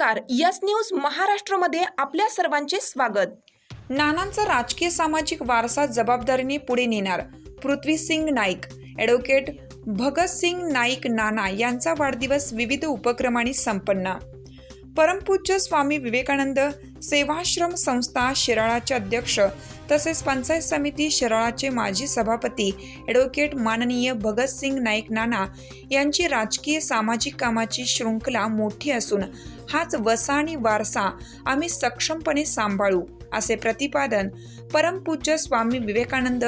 नमस्कार. Yes news महाराष्ट्रमध्ये आपल्या सर्वांचे स्वागत. नानांचा राजकीय सामाजिक वारसा जबाबदारीने पुढे नेणार पृथ्वीसिंग नाईक. ॲडव्होकेट भगतसिंग नाईक नाना यांचा वाढदिवस विविध उपक्रमाने संपन्न. परमपूज्य स्वामी विवेकानंद सेवाश्रम संस्था शिराळाचे अध्यक्ष तसेच पंचायत समिती शिराळाचे माजी सभापती ॲडव्होकेट माननीय भगतसिंग नाईक नाना यांची राजकीय सामाजिक कामाची शृंखला मोठी असून हाच वसा आणि वारसा आम्ही सक्षमपणे सांभाळू असे प्रतिपादन परमपूज्य स्वामी विवेकानंद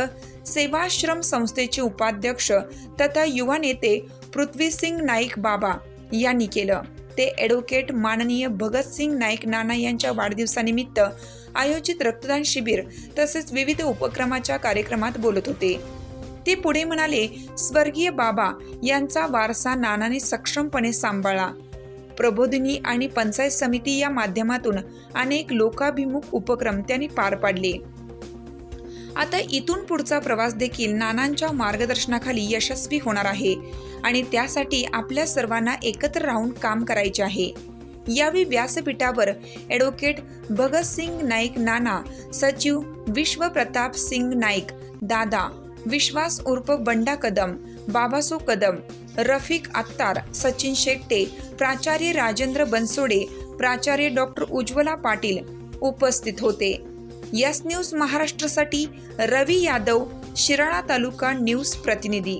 सेवाश्रम संस्थेचे उपाध्यक्ष तथा युवा नेते पृथ्वीसिंग नाईक बाबा यांनी केलं. ते ॲडव्होकेट माननीय भगतसिंग नाईक नाना यांच्या वाढदिवसानिमित्त आयोजित रक्तदान शिबिर तसेच विविध उपक्रमाच्या कार्यक्रमात बोलत होते. ते पुढे म्हणाले स्वर्गीय बाबा यांचा वारसा नानाने सक्षमपणे सांभाळला प्रबोधिनी आणि पंचायत समिती या माध्यमातून अनेक लोकाभिमुख उपक्रम त्यांनी पार पाडले. आता इथून पुढचा प्रवास देखील नानांच्या मार्गदर्शनाखाली यशस्वी होणार आहे. आणि त्यासाठी आपल्या सर्वांना एकत्र राहून काम करायचे आहे. यावेळी व्यासपीठावर ॲडव्होकेट भगतसिंग नाईक नाना सचिव विश्वप्रताप सिंग नाईक दादा विश्वास उर्फ बंडा कदम बाबासो कदम रफिक अत्तार सचिन शेट्टे प्राचार्य राजेंद्र बनसोडे प्राचार्य डॉक्टर उज्ज्वला पाटील उपस्थित होते. यस न्यूज महाराष्ट्रासाठी रवी यादव शिराळा तालुका न्यूज प्रतिनिधी.